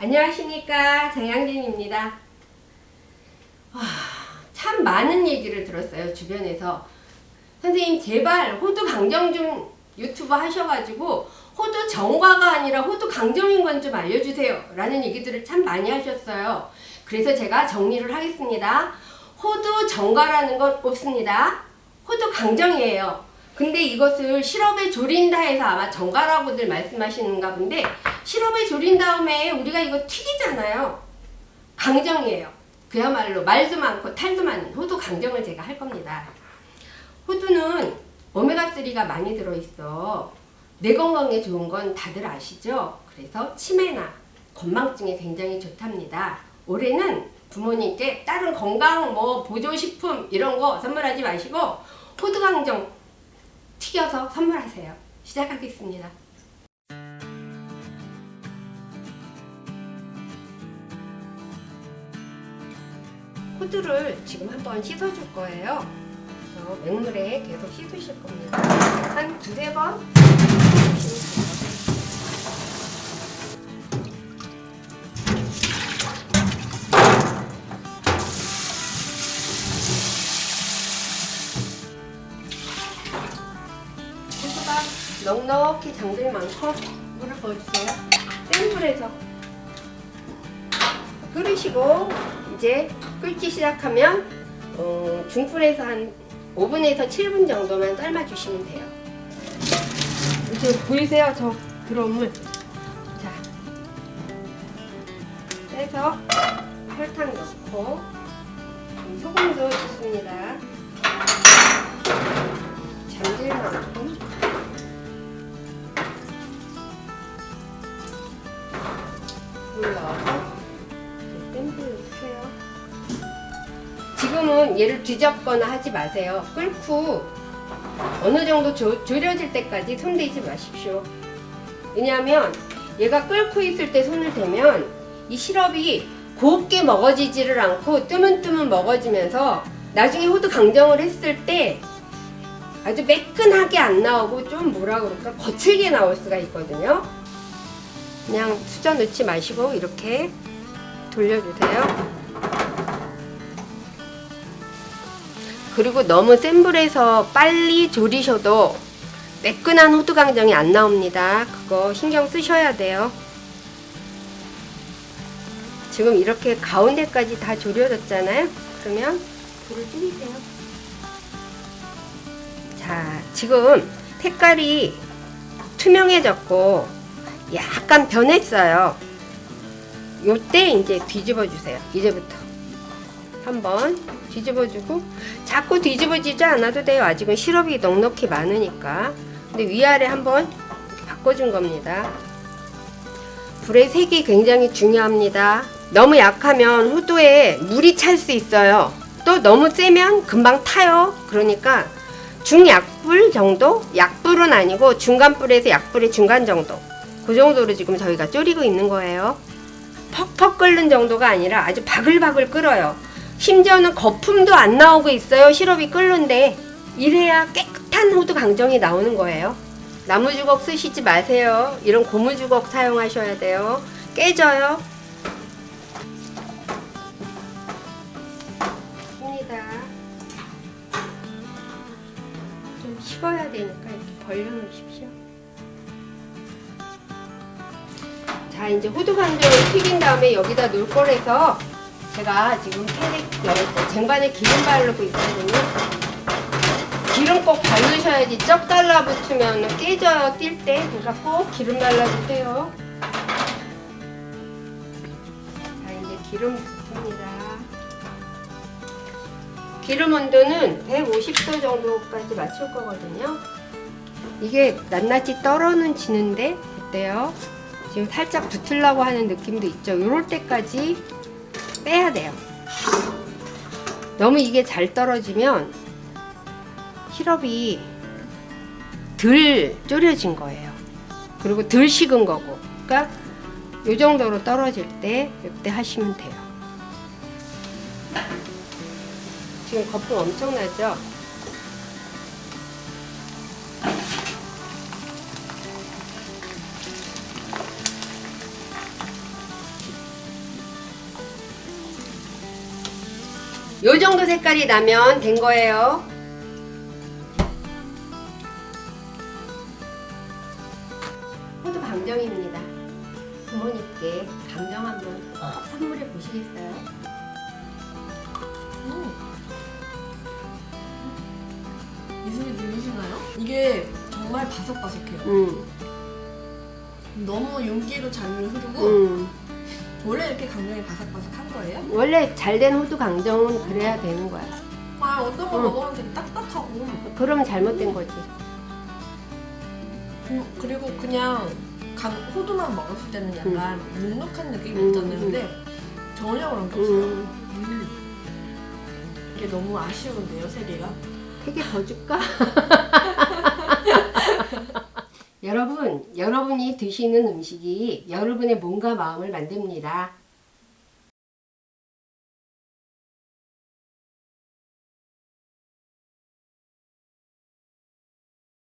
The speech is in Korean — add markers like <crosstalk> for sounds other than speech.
안녕하십니까 정양진입니다. 와, 참 많은 얘기를 들었어요 주변에서 선생님 제발 호두 강정 좀 유튜브 하셔가지고 호두 정과가 아니라 호두 강정인 건 좀 알려주세요 라는 얘기들을 참 많이 하셨어요. 그래서 제가 정리를 하겠습니다. 호두 정과라는 건 없습니다. 호두 강정이에요. 근데 이것을 시럽에 졸인다 해서 아마 정가라고들 말씀하시는가 본데 시럽에 졸인 다음에 우리가 이거 튀기잖아요. 강정이에요. 그야말로 말도 많고 탈도 많은 호두 강정을 제가 할 겁니다. 호두는 오메가3가 많이 들어있어. 뇌 건강에 좋은 건 다들 아시죠? 그래서 치매나 건망증에 굉장히 좋답니다. 올해는 부모님께 다른 건강 뭐 보조식품 이런 거 선물하지 마시고 호두 강정 튀겨서 선물하세요. 시작하겠습니다. 호두를 지금 한번 씻어줄 거예요. 그래서 맹물에 계속 씻으실 겁니다. 한 두세 번. 넉넉히 잠들 만큼 물을 부어주세요. 센 불에서 끓이시고 이제 끓기 시작하면 어, 중불에서 한 5분에서 7분 정도만 삶아주시면 돼요. 이제 보이세요? 저 물. 자, 빼서 설탕 넣고 소금도 넣습니다. 잠들 만큼 물 넣어서 얘를 뒤잡거나 하지 마세요. 끓고 어느 정도 조, 졸여질 때까지 손 대지 마십시오. 왜냐하면 얘가 끓고 있을 때 손을 대면 이 시럽이 곱게 먹어지지를 않고 뜨문뜨문 먹어지면서 나중에 호두 강정을 했을 때 아주 매끈하게 안 나오고 좀 뭐라 그럴까 거칠게 나올 수가 있거든요. 그냥 수저 넣지 마시고 이렇게 돌려주세요. 그리고 너무 센 불에서 빨리 졸이셔도 매끈한 호두 강정이 안 나옵니다. 그거 신경 쓰셔야 돼요. 지금 이렇게 가운데까지 다 졸여졌잖아요. 그러면 불을 줄이세요. 자, 지금 색깔이 투명해졌고 약간 변했어요. 요때 이제 뒤집어 주세요. 이제부터 한번 뒤집어주고 자꾸 뒤집어지지 않아도 돼요. 아직은 시럽이 넉넉히 많으니까. 근데 위아래 한번 바꿔준 겁니다. 불의 색이 굉장히 중요합니다. 너무 약하면 호두에 물이 찰 수 있어요. 또 너무 세면 금방 타요. 그러니까 중약불 정도? 약불은 아니고 중간불에서 약불의 중간 정도. 그 정도로 지금 저희가 졸이고 있는 거예요. 퍽퍽 끓는 정도가 아니라 아주 바글바글 끓어요. 심지어는 거품도 안 나오고 있어요. 시럽이 끓는데 이래야 깨끗한 호두 강정이 나오는 거예요. 나무 주걱 쓰시지 마세요. 이런 고무 주걱 사용하셔야 돼요. 깨져요. 입니다. 좀 식어야 되니까 이렇게 벌려놓으십시오. 자, 이제 호두 강정을 튀긴 다음에 여기다 놓을 거라서 제가 지금 팬에 여- 쟁반에 기름 바르고 있거든요. 기름 꼭 바르셔야지 쩍 달라붙으면 깨져요 뛸 때. 그러니까 꼭 기름 발라주세요. 자 이제 기름 붓습니다. 기름 온도는 150도 정도까지 맞출 거거든요. 이게 낱낱이 떨어는 지는데 어때요? 지금 살짝 붙으려고 하는 느낌도 있죠. 이럴 때까지 빼야 돼요. 너무 이게 잘 떨어지면 시럽이 덜 졸여진 거예요. 그리고 덜 식은 거고. 그러니까 이 정도로 떨어질 때 이때 하시면 돼요. 지금 거품 엄청나죠? 요 정도 색깔이 나면 된 거예요. 호두 강정입니다. 부모님께 강정 한번 꼭 선물해 보시겠어요? 음. 이 소리 들리시나요? 이게 정말 바삭바삭해요. 음, 너무 윤기도 잘 흐르고 음. 원래 이렇게 강정이 바삭바삭한 거예요? 원래 잘 된 호두 강정은 그래야 되는 거야. 아 어떤 거 응. 먹으면 되게 딱딱하고 그럼 잘못된 거지. 음, 그리고 그냥 강, 호두만 먹었을 때는 약간 눅눅한 느낌이 음, 있었는데 전혀 그런 게 없어요. 음, 음. 이게 너무 아쉬운데요, 세 개가? 세개 더 줄까? <laughs> 여러분, 여러분이 드시는 음식이 여러분의 몸과 마음을 만듭니다.